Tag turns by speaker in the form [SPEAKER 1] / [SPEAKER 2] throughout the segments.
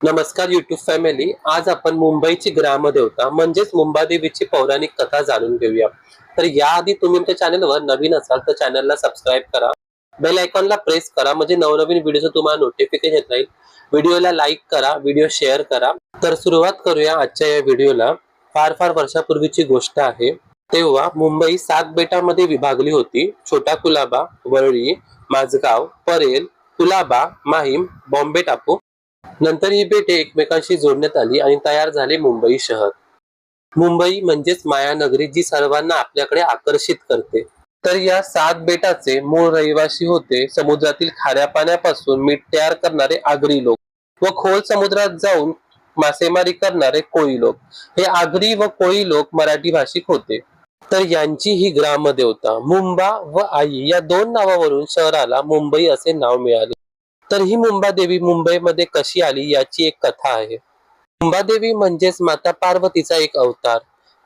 [SPEAKER 1] नमस्कार YouTube family आज आपण मुंबईची ग्रामदेवता म्हणजेच मुंबादेवीची पौराणिक कथा जाणून घेऊया. तर याआधी तुम्ही आमच्या चॅनलवर नवीन असाल तर चॅनलला सबस्क्राईब करा. बेल आयकॉनला प्रेस करा. म्हणजे नवनवीन व्हिडिओचं तुम्हाला नोटिफिकेशन येत राहील. व्हिडिओला लाईक करा. व्हिडिओ शेअर करा. तर सुरुवात करूया आजच्या या व्हिडिओला फार फार वर्षापूर्वीची गोष्ट आहे. तेव्हा मुंबई सात बेटामध्ये विभागली होती. छोटा कुलाबा वरळी माझगाव परेल कुलाबा माहीम बॉम्बे टापू. नंतर ही बेटे एकमेकांशी जोडण्यात आली आणि तयार झाले मुंबई शहर. मुंबई म्हणजेच मायानगरी जी सर्वांना आपल्याकडे आकर्षित करते. तर या सात बेटाचे मूळ रहिवासी होते समुद्रातील खाऱ्या पाण्यापासून मीठ तयार करणारे आगरी लोक व खोल समुद्रात जाऊन मासेमारी करणारे कोळी लोक. हे आगरी व कोळी लोक मराठी भाषिक होते. तर यांची ही ग्रामदेवता मुंबा व आई या दोन नावावरून शहराला मुंबई असे नाव मिळाले. तर ही मुंबादेवी मुंबईमध्ये कशी आली याची एक कथा आहे. मुंबादेवी म्हणजेच माता पार्वतीचा एक अवतार.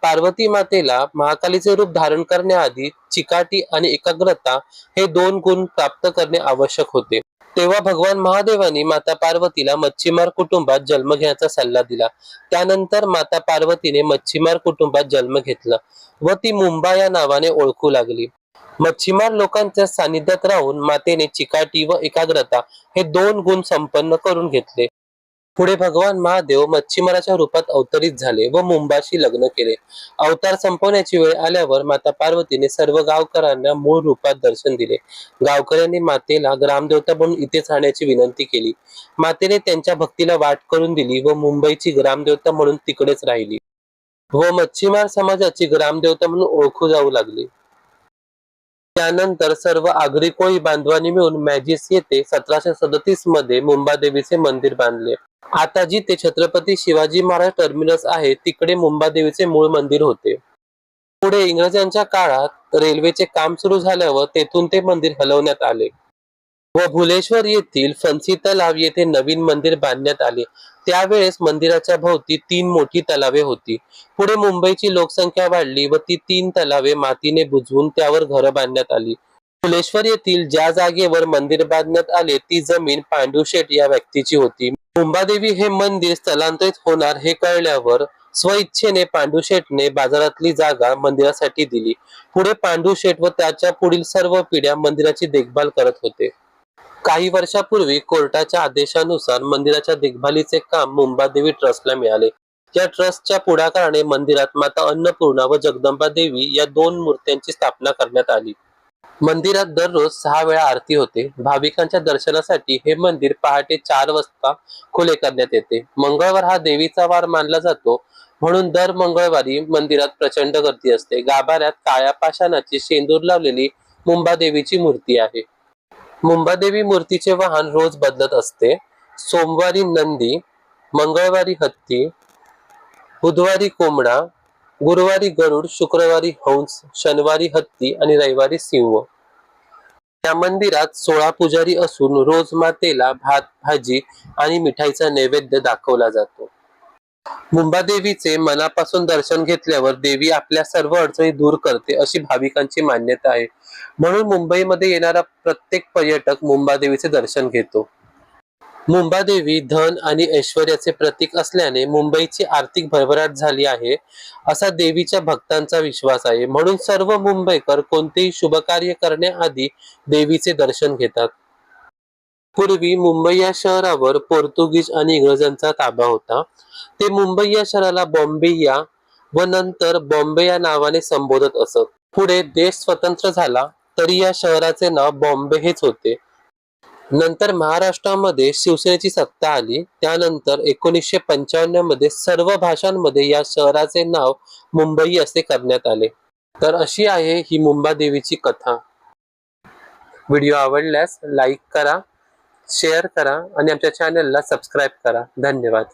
[SPEAKER 1] पार्वती मातेला महाकालीचे रूप धारण करण्याआधी चिकाटी आणि एकाग्रता हे दोन गुण प्राप्त करणे आवश्यक होते. तेव्हा भगवान महादेवानी माता पार्वतीला मच्छीमार कुटुंबात जन्म घेण्याचा सल्ला दिला. त्यानंतर माता पार्वतीने मच्छीमार कुटुंबात जन्म घेतला व ती मुंबा या नावाने ओळखू लागली. मच्छीमार लोकांच्या सानिध्यात राहून मातेने चिकाटी व एकाग्रता हे दोन गुण संपन्न करून घेतले. पुढे भगवान महादेव मच्छीमाराच्या रूपात अवतरित झाले व मुंबाशी लग्न केले. अवतार संपवण्याची वेळ आल्यावर माता पार्वतीने सर्व गावकऱ्यांना मूळ रूपात दर्शन दिले. गावकऱ्यांनी मातेला ग्रामदेवता म्हणून इथेच राहण्याची विनंती केली. मातेने त्यांच्या भक्तीला वाट करून दिली व मुंबईची ग्रामदेवता म्हणून तिकडेच राहिली. व मच्छीमार समाजाची ग्रामदेवता म्हणून ओळखू जाऊ लागली. त्यानंतर सर्व आगरी कोळी बांधवांनी मिळून मॅजिस येथे सतराशे सदतीसमध्ये मुंबादेवीचे मंदिर बांधले. आता जिथे छत्रपती शिवाजी महाराज टर्मिनस आहे तिकडे मुंबादेवीचे मूळ मंदिर होते. पुढे इंग्रजांच्या काळात रेल्वेचे काम सुरू झाल्यावर तेथून ते मंदिर हलवण्यात आले. व भुलेश्वर येथील फन्सी तलाव येथे नवीन मंदिर बांधण्यात आले. त्यावेळेस मंदिराच्या भोवती तीन मोठी तलावे होती. पुढे मुंबईची लोकसंख्या वाढली व ती तीन तलावे मातीने बुजवून त्यावर घरं बांधण्यात आली. फुलेश्वर येथील ज्या जागेवर मंदिर बांधण्यात आले ती जमीन पांडुशेठ या व्यक्तीची होती. मुंबादेवी हे मंदिर स्थलांतरित होणार हे कळल्यावर स्वइच्छेने पांडुशेठने बाजारातली जागा मंदिरासाठी दिली. पुढे पांडुशेठ व त्याच्या पुढील सर्व पिढ्या मंदिराची देखभाल करत होते. काही वर्षापूर्वी कोर्टाच्या आदेशानुसार मंदिराच्या देखभालीचे काम मुंबादेवी ट्रस्टला मिळाले. या ट्रस्टच्या पुढाकाराने मंदिरात माता अन्नपूर्णा व जगदंबा देवी या दोन मूर्त्यांची स्थापना करण्यात आली. मंदिरात दररोज सहा वेळा आरती होते. भाविकांच्या दर्शनासाठी हे मंदिर पहाटे चार वाजता खुले करण्यात येते. मंगळवार हा देवीचा वार मानला जातो. म्हणून दर मंगळवारी मंदिरात प्रचंड गर्दी असते. गाभाऱ्यात काळ्या पाषाणाची शेंदूर लावलेली मुंबादेवीची मूर्ती आहे. मुंबादेवी मूर्तीचे वाहन रोज बदलत असते. सोमवारी नंदी मंगळवारी हत्ती बुधवारी कोंबडा गुरुवारी गरुड शुक्रवारी हंस शनिवारी हत्ती आणि रविवारी सिंह. या मंदिरात सोळा पुजारी असून रोज मातेला भात भाजी आणि मिठाईचा नैवेद्य दाखवला जातो. मुंबादेवीचे मनापासून दर्शन घेतल्यावर देवी आपल्या सर्व अडचणी दूर करते अशी भाविकांची मान्यता आहे. म्हणून मुंबईमध्ये येणारा प्रत्येक पर्यटक मुंबादेवीचे दर्शन घेतो. मुंबादेवी धन आणि ऐश्वर्याचे प्रतीक असल्याने मुंबईची आर्थिक भरभराट झाली आहे असा देवीच्या भक्तांचा विश्वास आहे. म्हणून सर्व मुंबईकर कोणतेही शुभ कार्य करण्याआधी देवीचे दर्शन घेतात. पूर्वी मुंबई या शहरावर पोर्तुगीज आणि इंग्रजांचा ताबा होता. ते मुंबई या शहराला बॉम्बे या व नंतर बॉम्बे या नावाने संबोधत असत. पुढे देश स्वतंत्र झाला तरी या शहराचे नाव बॉम्बे हेच होते. नंतर महाराष्ट्रामध्ये शिवसेनेची सत्ता आली त्यानंतर एकोणीसशे पंच्याण्णवमध्ये सर्व भाषांमध्ये या शहराचे नाव मुंबई असे करण्यात आले. तर अशी आहे ही मुंबादेवीची कथा. व्हिडिओ आवडल्यास लाईक करा शेअर करा आणि आमच्या चॅनलला सबस्क्राईब करा. धन्यवाद.